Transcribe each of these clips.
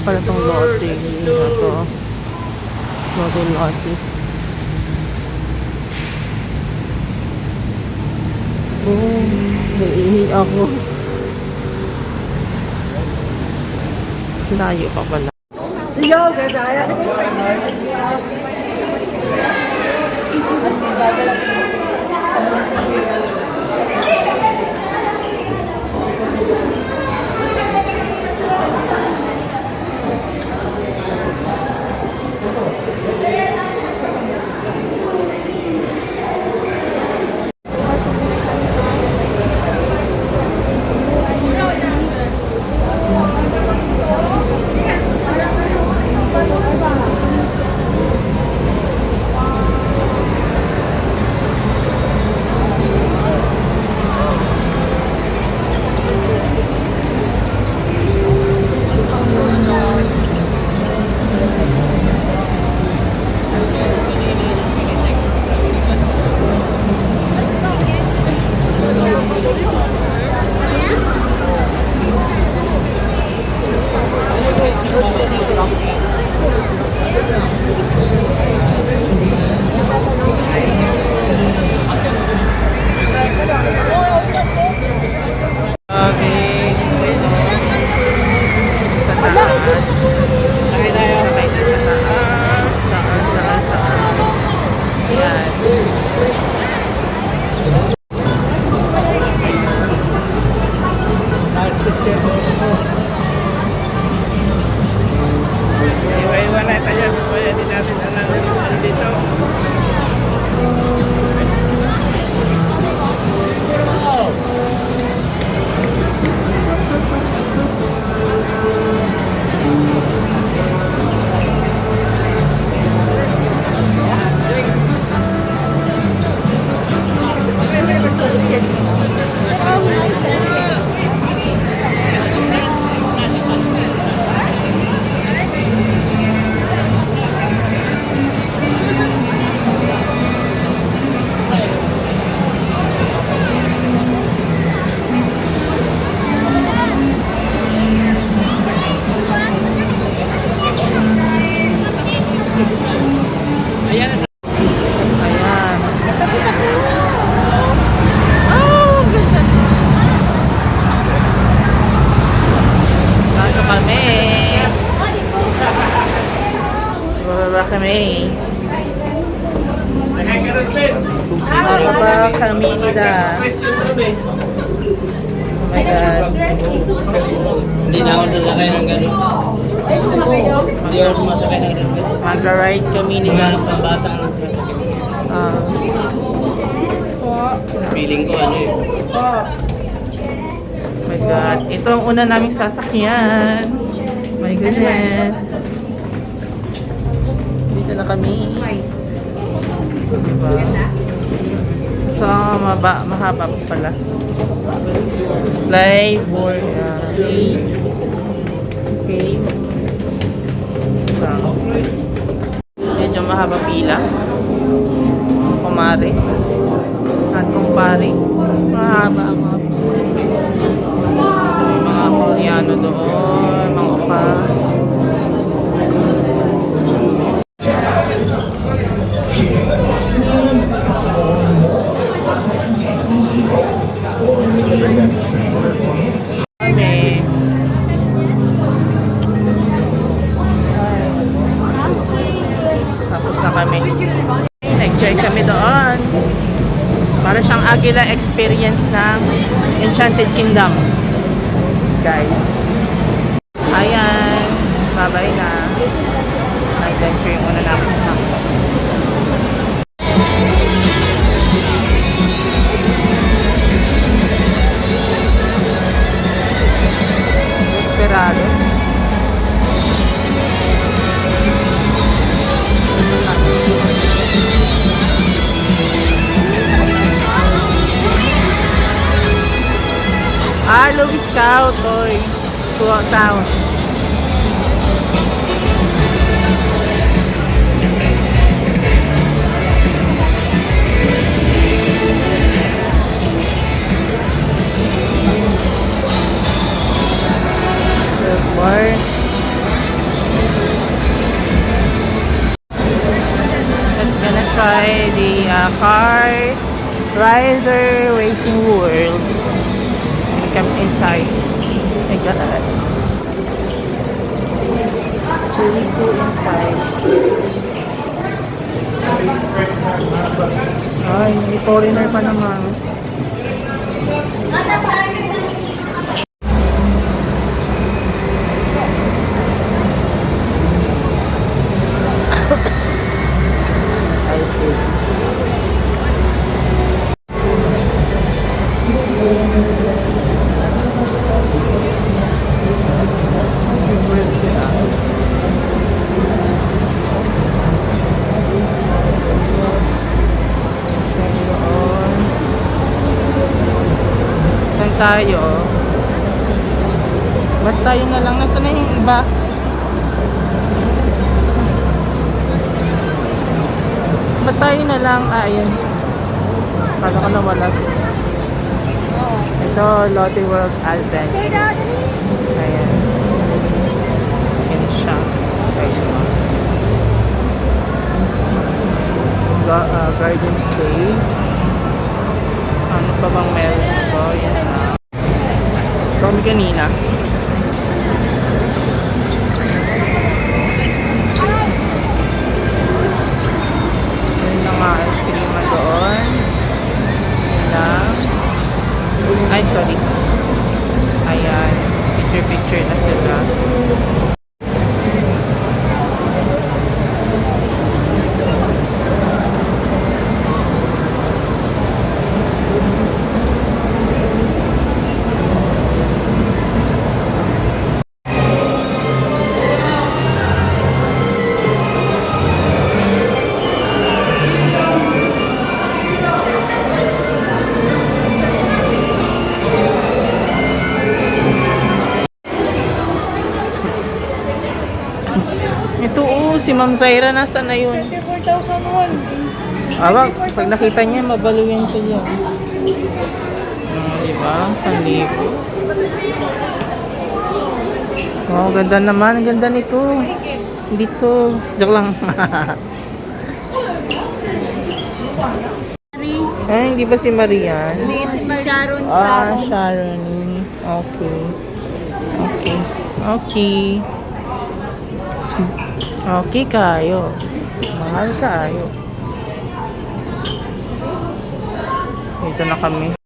pala itong lote na to? Lote lote. Oh, naiihi ako. Layo pa pala. Grabe. Una naming sasakyan. My goodness. Dito na kami. Diba? So, maba, mahaba pa pala. Uh, eight. Okay. Diba? Medyo mahaba pila. Kumari. At kumpare. Mahaba ang mga Koreano doon, mga opa. Agila experience ng Enchanted Kingdom. Cool inside. Ay, may foreigner pa naman. Ice tayo? Ba't tayo na lang? Nasaan na yung iba? Ba't tayo na lang? Ah, ayan. Kala ko na wala sila. Ito, Lotte World Adventure. Ayan. Ayan siya. Ayan. Ga ah, garden stage. Ano pa bang meron Ito kami kanina. Yun na nga, ice cream na doon. Yun lang. Ay, sorry. Ayan. Picture-picture na sila. Si Ma'am Zaira nasa na yun? 24,001. Aba, pag nakita niya, mabalo yan siya dyan. Ah, di ba? San libo. Oh, ganda naman. Ang ganda nito. Dito. Joke lang. Ay, hindi ba si Marian? Si Sharon. Ah, Sharon. Okay. Okay. Okay. Okay kayo. Mahal kayo. Dito na kami.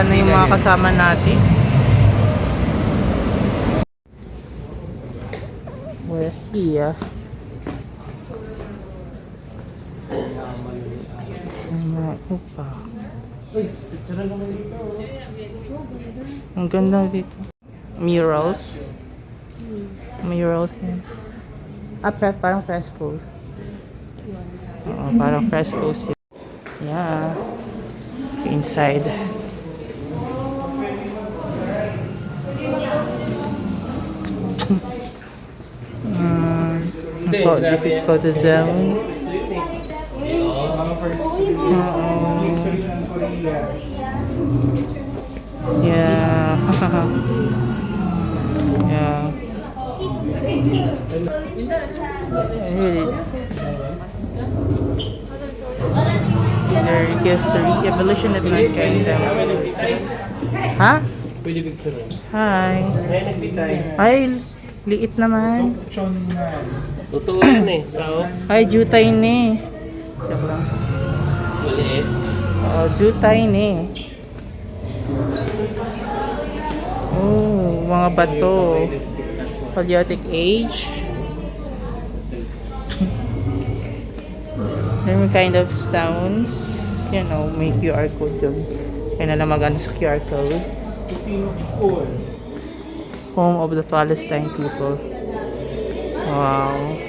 Saan na yung mga yan? kasama natin. We're here. Upa. Ang ganda dito. Murals. Murals yan. Ah, pre- parang frescoes. Oo, parang frescoes yun. Yeah. Inside. Pho- this is photo zone. Oo. Yeah. yeah. Their history, evolution of mankind. Ha? Rin. Hi. Ay, liit naman. Totoo yun eh. Tao. Ay, jutay ni. Joke lang. Maliit. Oh, jutay ni. Oh, mga bato. Paleolithic age. Different kind of stones. yan oh, may QR code yun. Kaya na lang mag-ano sa QR code. Home of the Palestine people. Wow.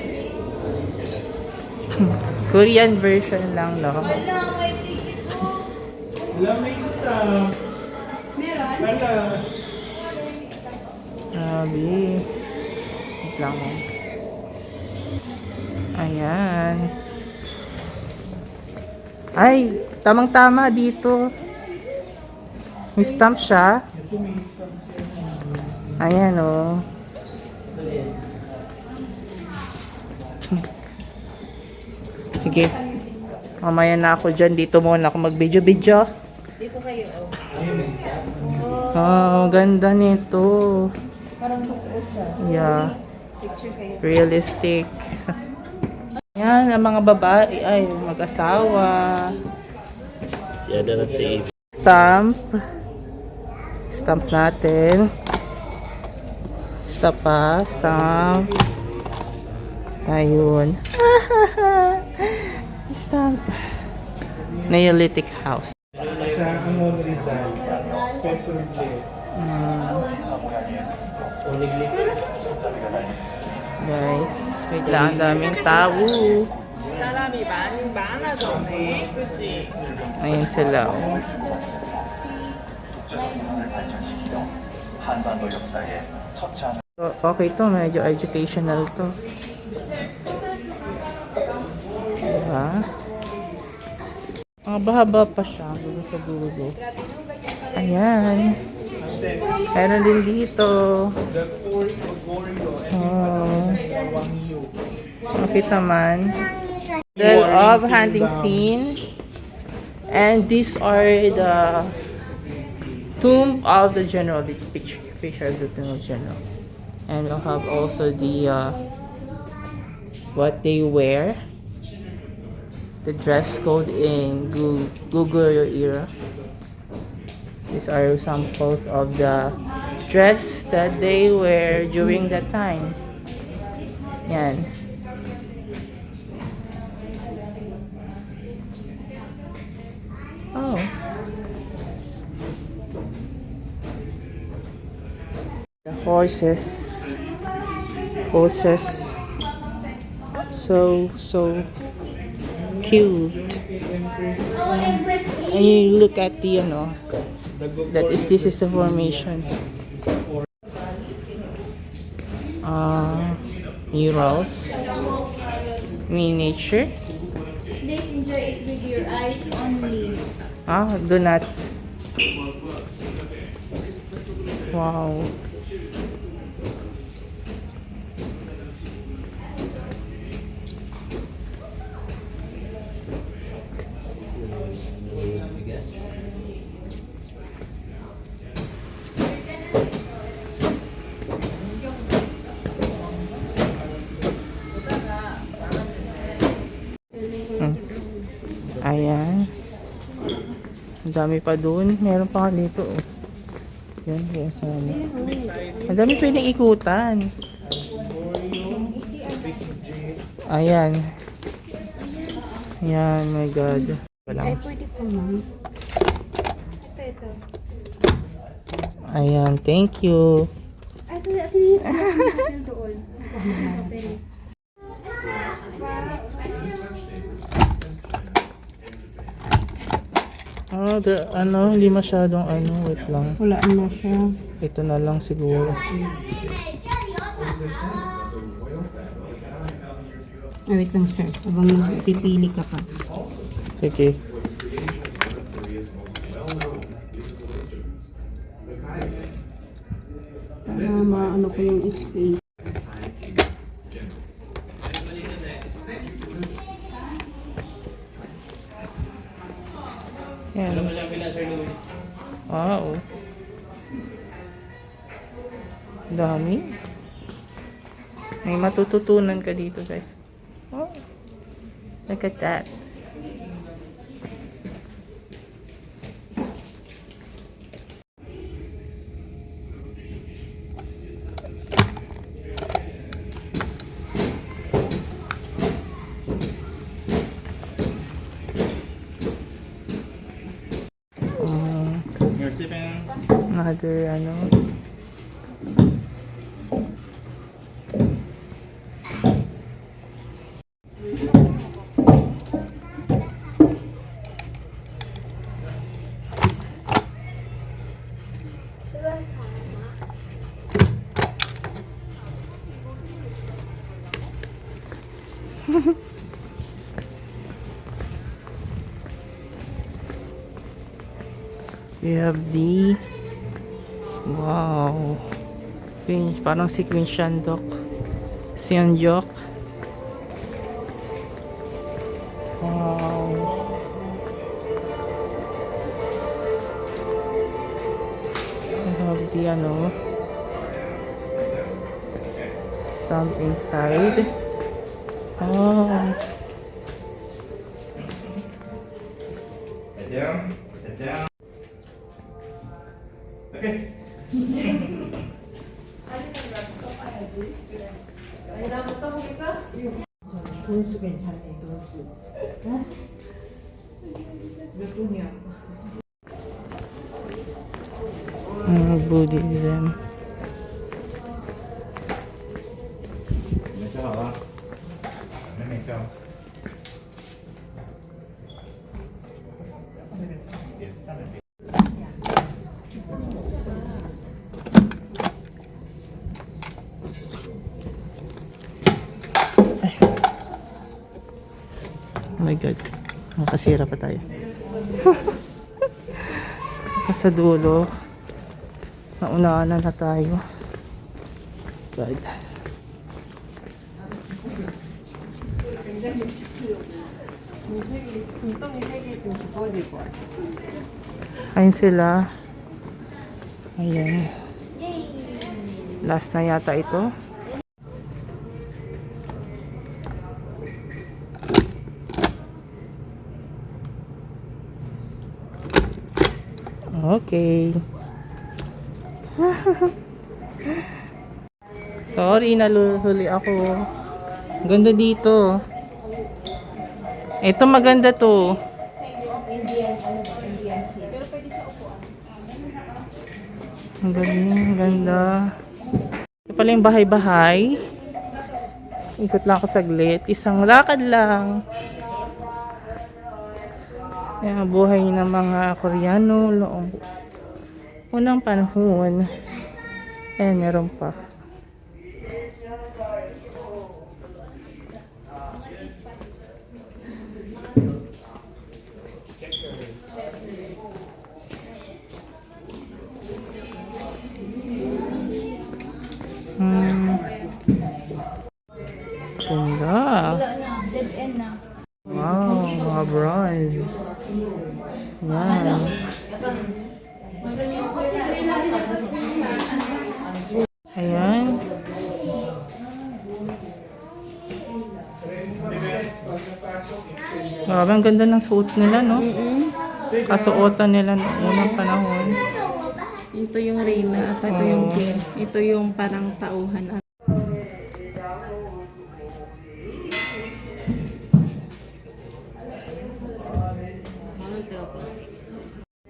Korean version lang, no? Wala may stamp. Meron? Wala. Grabe. Wait lang oh. Ayan. Ay, tamang-tama dito. May stamp siya. Ayan oh. Sige. Mamaya na ako dyan. Dito muna ako mag-video-video. Dito kayo, oh. Oh, ganda nito. Parang totoo siya. Yeah. Picture kayo. Realistic. Yan, ang mga babae ay mag-asawa. Si Adan at si Eve. Stamp. Stamp natin. Stamp pa. Stamp. Ayun. Basta, Neolithic house. Sa ano Rizal, peso Guys, bigla ang daming tao. Ayan sila. Oh. Okay to, medyo educational to. Diba? Ang bahaba pa siya, dulo sa dulo. Ayan. Meron din dito. Oh. Wangyu. Okay naman. Model of hunting scene. And these are the tomb of the general, the picture, picture of the tomb of general. And we'll have also the uh, what they wear, the dress code in Gu- Goguryeo era. These are samples of the dress that they wear during that time. Yan. Oh. The horses. Horses. So, so cute. And you look at the, you know that is, this is the formation. Uh, murals. Miniature. Please enjoy it with your eyes only. Ah, do not. Wow. Ang dami pa dun. Meron pa dito. Oh. Yan, kaya sana. Ang dami pwedeng ikutan. Ayan. Ayan, my God. Walang. Pwede po, ma'am. Ito, ito. Ayan, thank you. Yung sa doon. Ah, the, ano, hindi masyadong ano, wait lang. Wala na siya. Ito na lang siguro. Ah, wait lang, sir. Habang pipili ka pa. Sige. Para maano ko yung space. Yan. Wow. Dami. May matututunan ka dito, guys. Oh. Look at that. Another, ano. We have the wow. Queen, parang si Queen Shandok. Seonjok wow. We have the ano stamp inside oh Makasira pa tayo. sa dulo. Naunahan na, na tayo. Side. Ayun sila. Ayan. Last na yata ito. Okay. Sorry, naluhuli ako. Ganda dito. Ito maganda to. Ang galing, ganda. Ito pala yung bahay-bahay. Ikot lang ako saglit. Isang lakad lang. Yung buhay ng mga Koreano noong unang panahon. Ayan, meron pa. Mga bronze. Yan. Ayan. Grabe, ang ganda ng suot nila, no? Kasuotan nila noong unang panahon. Ito yung Reyna at ito yung King. Ito yung parang tauhan at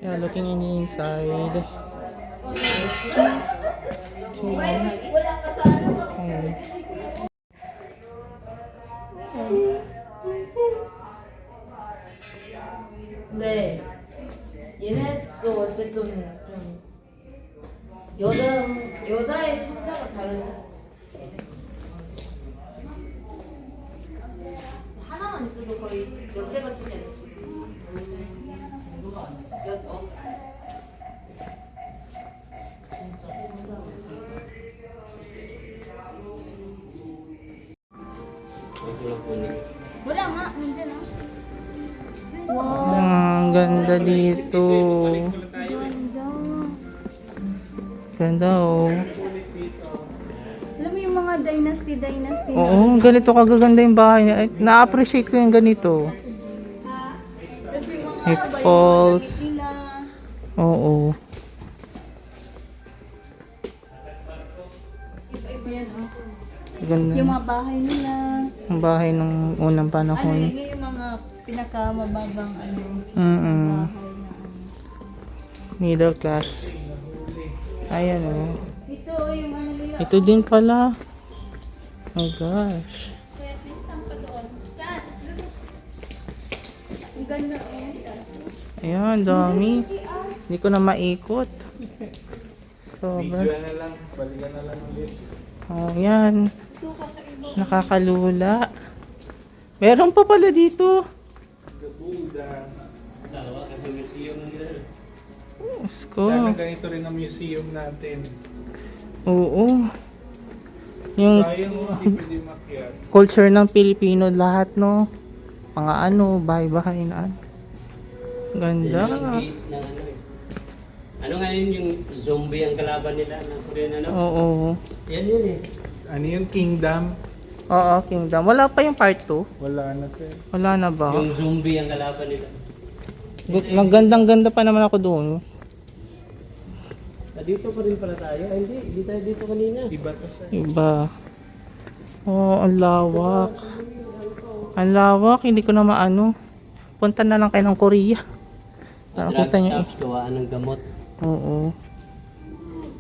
Yeah, looking in the inside. There's two. Two. Ayan. 근데 얘네도 어쨌든 좀 여자 여자의 천사가 다른 하나만 있어도 거의 연대 같지 않지? Ganda oh. Alam mo yung mga dynasty dynasty Oo, ganito kagaganda yung bahay niya. Na-appreciate ko yung ganito. Tapos yung mga It falls. sila. Oo. Iba-iba yan oh. Ganda. Yung mga bahay nila. Ang bahay ng unang Ano panahon. yun yung mga pinakamababang ano Mm-mm. bahay na ano. Middle class. Ayan oh. Ito din pala. Oh gosh. Ayan, dami. Hindi ko na maikot. Sobra. Video na lang, balikan na lang ulit. Oh, yan. Nakakalula. Meron pa pala dito. Gabuda. Sawa kasi museum nila. Diyos ko. Sana ganito rin ang museum natin. Oo. Yung Sayang mo, hindi pwede makyat. culture ng Pilipino lahat, no? Mga ano, bahay-bahay na. ano. Ganda. Gate ng ano eh. Ano nga yun yung zombie ang kalaban nila ng Korean ano? Oo. Yan yun eh. Ano yung kingdom? Oo, Kingdom. Wala pa yung part 2? Wala na sir. Wala na ba? Yung zombie ang kalaban nila. Gu- Magandang ganda pa naman ako doon. Ah, dito pa rin pala tayo. Ah, hindi, hindi tayo dito kanina. Iba to sir. Iba. Oh, ang lawak. Ang lawak, hindi ko na maano. Punta na lang kayo ng Korea. Drug Nakita niyo eh. stops, gawaan ng gamot. Oo.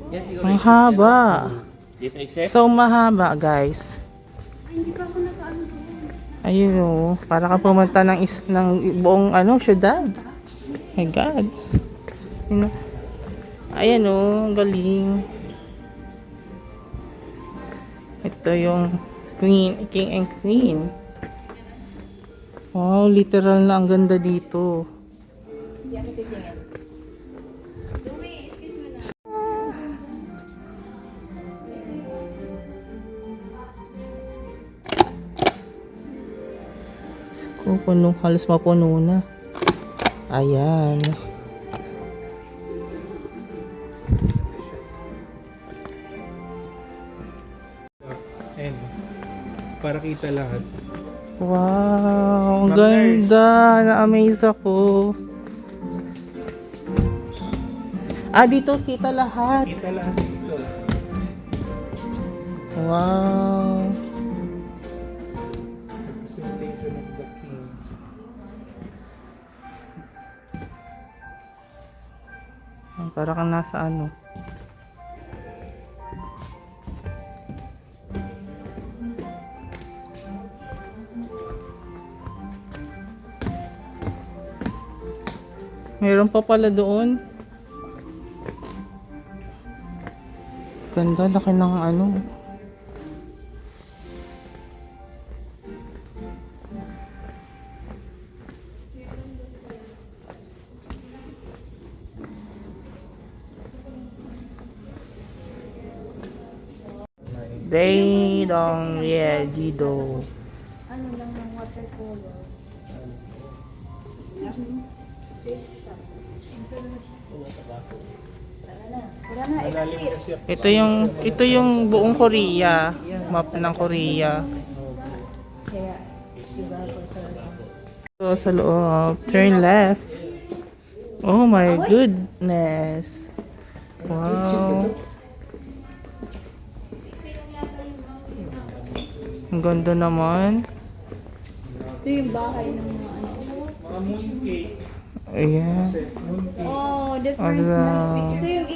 Yan siguro Ang exit haba. Dito exit? So mahaba, guys. Ayun oh, para ka pumunta ng is ng buong ano, syudad. My God. Yun, oh. Ayan oh, ang galing. Ito yung queen, king and queen. Wow, literal na ang ganda dito. Ko, puno, halos mapuno na. Ayan. Ayan. Para kita lahat. Wow, ang ganda. Na-amaze ako. Ah, dito kita lahat. Kita lahat dito. Wow. Representation of the king. Para kang nasa ano. Meron pa pala doon. Ganda, laki ng ano. They don't, yeah, Jido. Ito yung ito yung buong Korea, map ng Korea. So sa loob, turn left. Oh my goodness. Wow. Ang ganda naman. Ito yung bahay ng mga mooncake. Ayan. Oh, different. Ito yung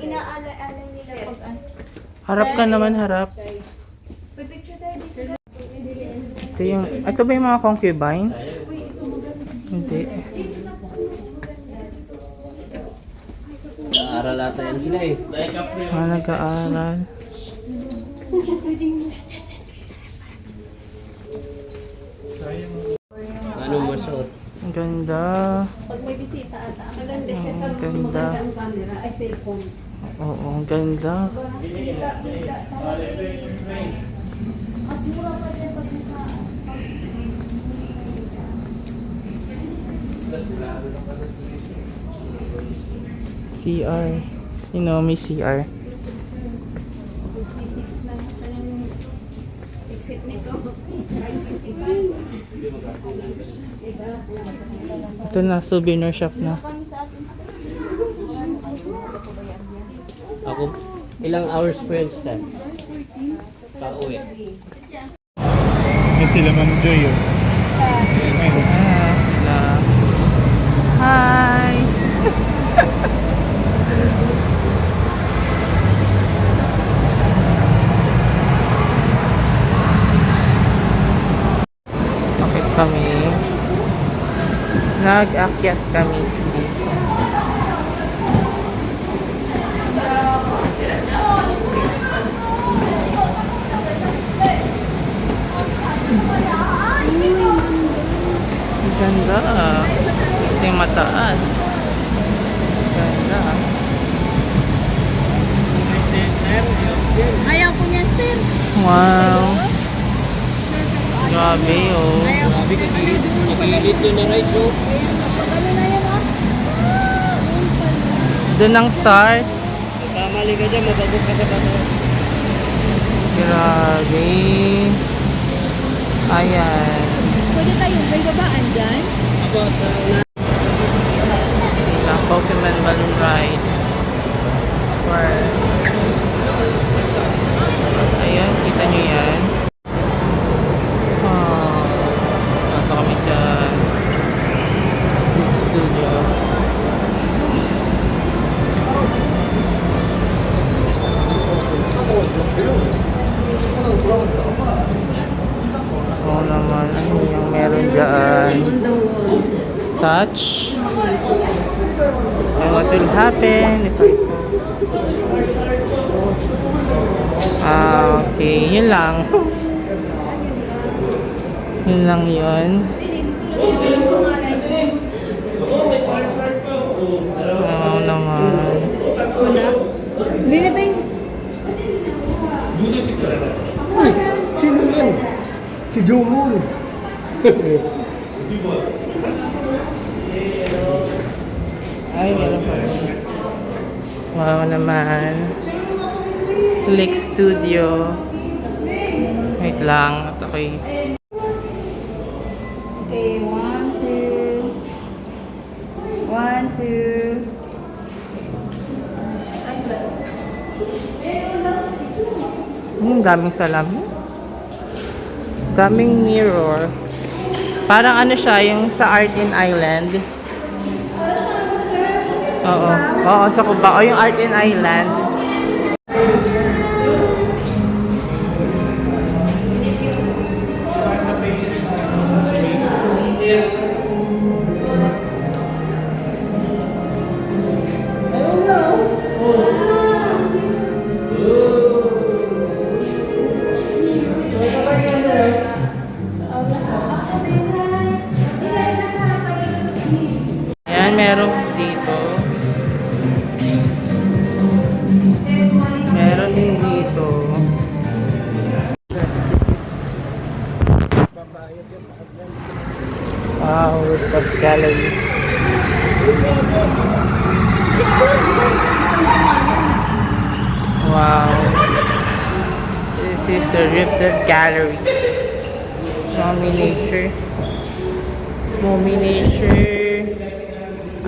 inaala-ala. Harap ka naman, harap. Ito yung, ito ba yung mga concubines? Hindi. Naaral ata yan sila eh. Mga nag-aaral. Sayang. Anong masuot? Ang ganda. Pag may bisita ata. Maganda siya sa ganda. magandang camera. Ay, cellphone. Oo, ang ganda. CR. You know, may CR. C6 na. Saan yung exit nito? Ito na, souvenir shop na. Ilang hours po yun, Stan? Pauwi. Yung sila, Ma'am Joy. oh. Ayun. Ah, sila. Hi! Akit kami. Nag-akyat kami. Ganda. Ito yung mataas. Ganda. Ayaw ko niyan, sir. Wow. Grabe oh. Grabe ka kilit. Nakilit yun na right, bro. Doon ang start. Kamali ka dyan, mabagok ka sa bato. Grabe. Ayan. Tayo may babaan dyan? Ako, sa Diba? Pokemon Balloon Ride. Where? Ayan, kita nyo yan. Oh, nasa kami dyan. Sneak Studio. Oo naman, ano yung meron dyan? Touch. And what will happen if I Ah, okay. Yun lang. yun lang yun. Oo naman. Hindi na ba yung Sino yan? Si Jomon. Ay, meron pa rin. Wow naman. Slick Studio. Wait lang. At ako'y... Okay, one, two. One, two. Hmm, daming salamin. Daming mirror. Parang ano siya, yung sa Art in Island. Oo. Oo, sa Cuba. O yung Art in Island.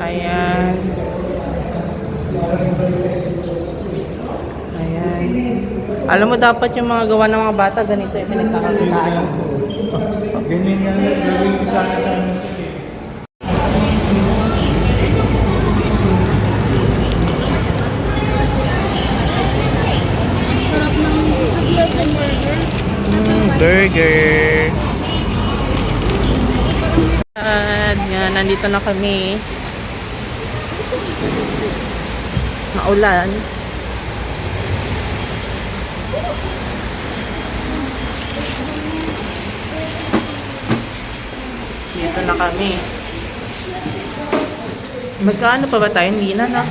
Ayan. Ayan. Alam mo, dapat yung mga gawa ng mga bata, ganito yung pinagkakakitaan ng school. Ganyan yan. Gawin ko sana sana. Mm, burger. Nandito na kami. Maulan. Dito na kami. Magkano pa ba tayo? Hindi na na.